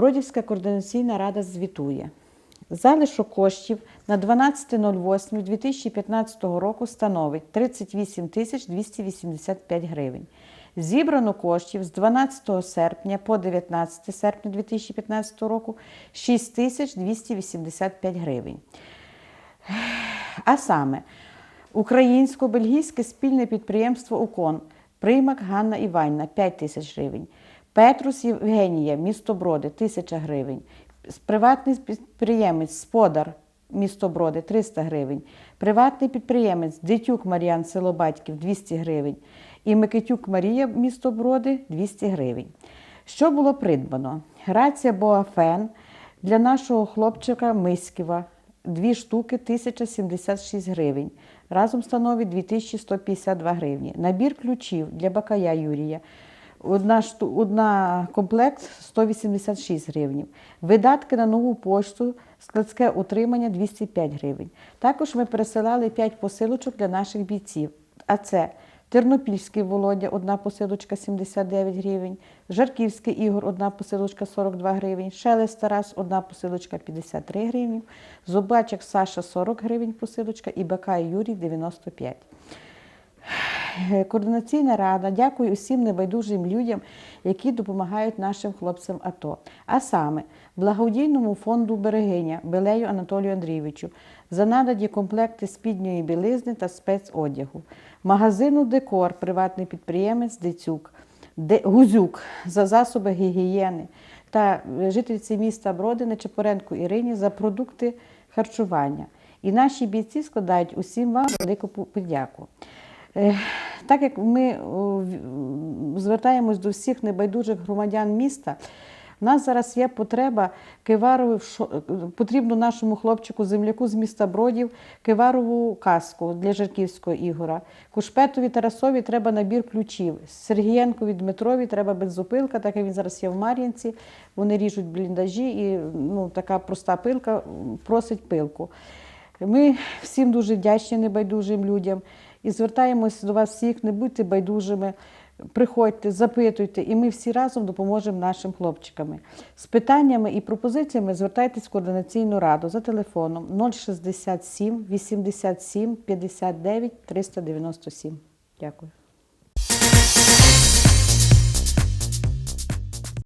Бродівська координаційна рада звітує. Залишок коштів на 12.08.2015 року становить 38 тисяч 285 гривень. Зібрано коштів з 12 серпня по 19 серпня 2015 року 6 тисяч 285 гривень. А саме, українсько-бельгійське спільне підприємство УКОН, Приймак Ганна Іванівна 5 тисяч гривень, Петрус Євгенія, місто Броди 1000 гривень, приватний підприємець Сподар, місто Броди 300 гривень, приватний підприємець Дитюк Мар'ян, село Батьків 200 гривень і Микитюк Марія, місто Броди 200 гривень. Що було придбано? Грація Боафен для нашого хлопчика Миськіва Дві штуки 1076 гривень. Разом становить 2152 гривні. Набір ключів для бакая Юрія. Одна, одна комплект 186 гривень. Видатки на нову пошту, складське утримання 205 гривень. Також ми пересилали 5 посилочок для наших бійців. А це Тернопільський Володя, одна посилочка 79 гривень, Жарківський Ігор, одна посилочка 42 гривень, Шелест Тарас, одна посилочка 53 гривні, Зубачик Саша 40 гривень посилочка і Бакай Юрій 95. Координаційна рада дякую усім небайдужим людям, які допомагають нашим хлопцям АТО. А саме благодійному фонду Берегиня Белею Анатолію Андрійовичу за надані комплекти спідньої білизни та спецодягу, магазину Декор, приватний підприємець Децюк, Де- Гузюк за засоби гігієни та жительці міста Броди Нечепоренко Ірині за продукти харчування. І наші бійці складають усім вам велику подяку. Е, Так як ми звертаємось до всіх небайдужих громадян міста, в нас зараз є потреба киварову, потрібно нашому хлопчику земляку з міста Бродів киварову каску для Жарківського Ігора. Кушпетові Тарасові треба набір ключів. Сергієнкові Дмитрові треба бензопилка, так як він зараз є в Мар'їнці. Вони ріжуть бліндажі і ну, така проста пилка просить пилку. Ми всім дуже вдячні небайдужим людям і звертаємось до вас всіх, не будьте байдужими, приходьте, запитуйте, і ми всі разом допоможемо нашим хлопчикам. З питаннями і пропозиціями звертайтесь в координаційну раду за телефоном 067 87 59 397. Дякую.